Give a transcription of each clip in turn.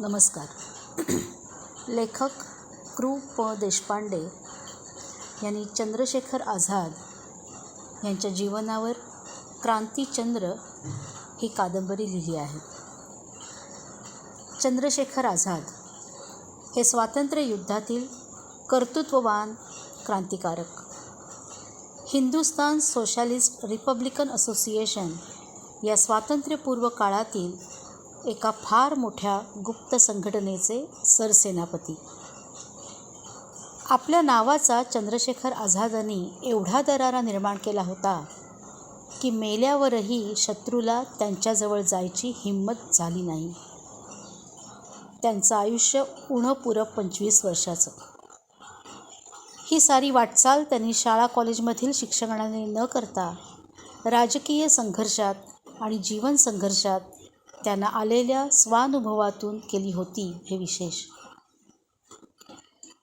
नमस्कार. लेखक कृ प देशपांडे यांनी चंद्रशेखर आझाद यांच्या जीवनावर क्रांतीचंद्र ही कादंबरी लिहिली आहे. चंद्रशेखर आझाद हे स्वातंत्र्य युद्धातील कर्तृत्ववान क्रांतिकारक. हिंदुस्तान सोशलिस्ट रिपब्लिकन असोसिएशन या स्वातंत्र्यपूर्व काळातील एका फार मोठ्या गुप्त संघटनेचे सरसेनापती. आपल्या नावाचा चंद्रशेखर आझादांनी एवढा दरारा निर्माण केला होता की मेल्यावरही शत्रूला त्यांच्याजवळ जायची हिंमत झाली नाही. त्यांचं आयुष्य उणं पंचवीस वर्षाचं. ही सारी वाटचाल त्यांनी शाळा कॉलेजमधील शिक्षणाने न करता राजकीय संघर्षात आणि जीवन संघर्षात त्यांना आलेल्या स्वानुभवातून केली होती हे विशेष.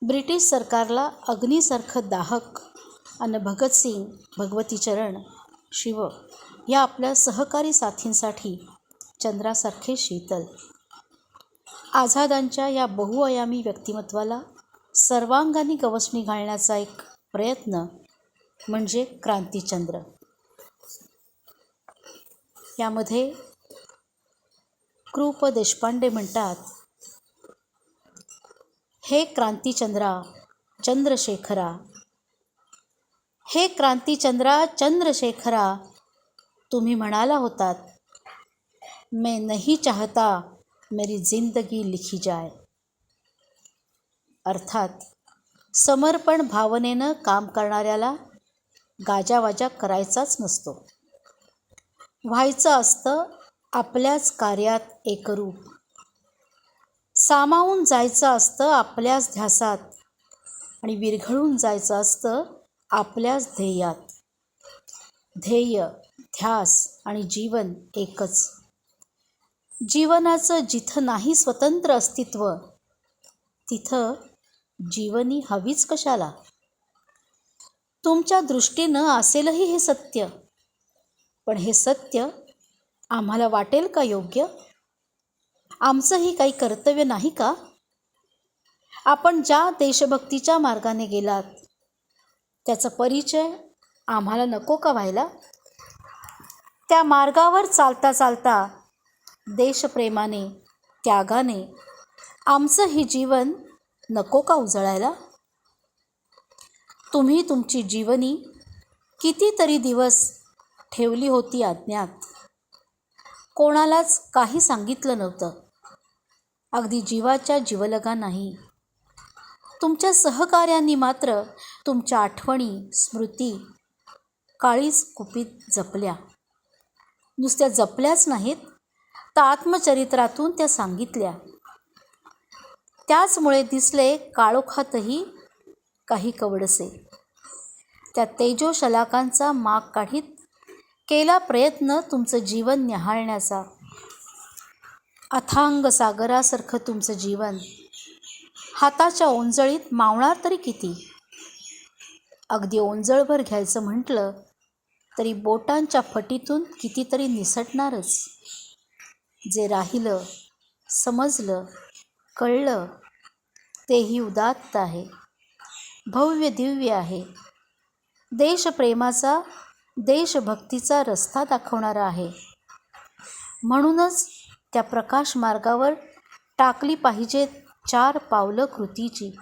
ब्रिटिश सरकारला अग्नीसारखं दाहक अन भगतसिंग भगवतीचरण शिव या आपल्या सहकारी साथींसाठी चंद्रासारखे शीतल. आझादांच्या या बहुआयामी व्यक्तिमत्वाला सर्वांगाने गवसणी घालण्याचा एक प्रयत्न म्हणजे क्रांतीचंद्र. यामध्ये कृप देशपांडे म्हणतात हे क्रांतीचंद्रा चंद्रशेखरा. हे क्रांतीचंद्रा चंद्रशेखरा तुम्ही म्हणाला होतात मैं नहीं चाहता मेरी जिंदगी लिखी जाय अर्थात समर्पण भावनेनं काम करणाऱ्याला गाजावाजा करायचाच नसतो. व्हायचं असतं आपल्याच कार्यात एकरूप. सामावून जायचं असतं आपल्याच ध्यासात आणि विरघळून जायचं असतं आपल्याच ध्येयात. ध्येय ध्यास आणि जीवन एकच. जीवनाचं जिथं नाही स्वतंत्र अस्तित्व तिथं जीवनी हवीच कशाला? तुमच्या दृष्टीनं असेलही हे सत्य पण हे सत्य आम्हाला वाटेल का योग्य? आमचंही काही कर्तव्य नाही का? आपण ज्या देशभक्तीच्या मार्गाने गेलात त्याचा परिचय आम्हाला नको का व्हायला? त्या मार्गावर चालता चालता देशप्रेमाने त्यागाने आमचं हे जीवन नको का उजळायला? तुम्ही तुमची जीवनी कितीतरी दिवस ठेवली होती अज्ञात. कोणालाच काही सांगितलं नव्हतं. अगदी जीवाच्या जीवलगा नाही तुमच्या सहकार्यांनी मात्र तुमच्या आठवणी स्मृती काळीच कुपीत जपल्या. नुसत्या जपल्याच नाहीत तर आत्मचरित्रातून त्या सांगितल्या. त्याचमुळे दिसले काळोखातही काही कवडसे. त्या तेजोशलाकांचा माग काढीत केला प्रयत्न तुमचं जीवन न्याहाळण्याचा अथांग सागरासारखं तुमचं जीवन. हाताच्या ओंजळीत मावणार तरी किती? अगदी ओंजळभर घ्यायचं म्हटलं तरी बोटांच्या फटीतून कितीतरी निसटणारच. जे राहिलं समजलं कळलं तेही उदात्त आहे. भव्य दिव्य आहे. देशप्रेमाचा देशभक्तीचा रस्ता दाखवणारा आहे. म्हणूनच त्या प्रकाश मार्गावर टाकली पाहिजेत चार पावलं कृतीची.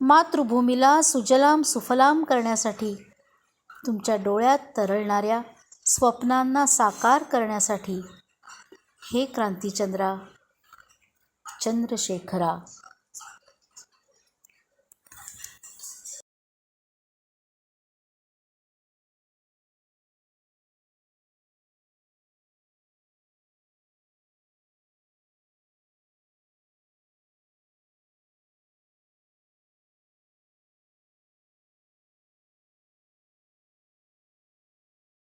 मातृभूमीला सुजलाम सुफलाम करण्यासाठी तुमच्या डोळ्यात तरळणाऱ्या स्वप्नांना साकार करण्यासाठी. हे क्रांतीचंद्रा चंद्रशेखरा.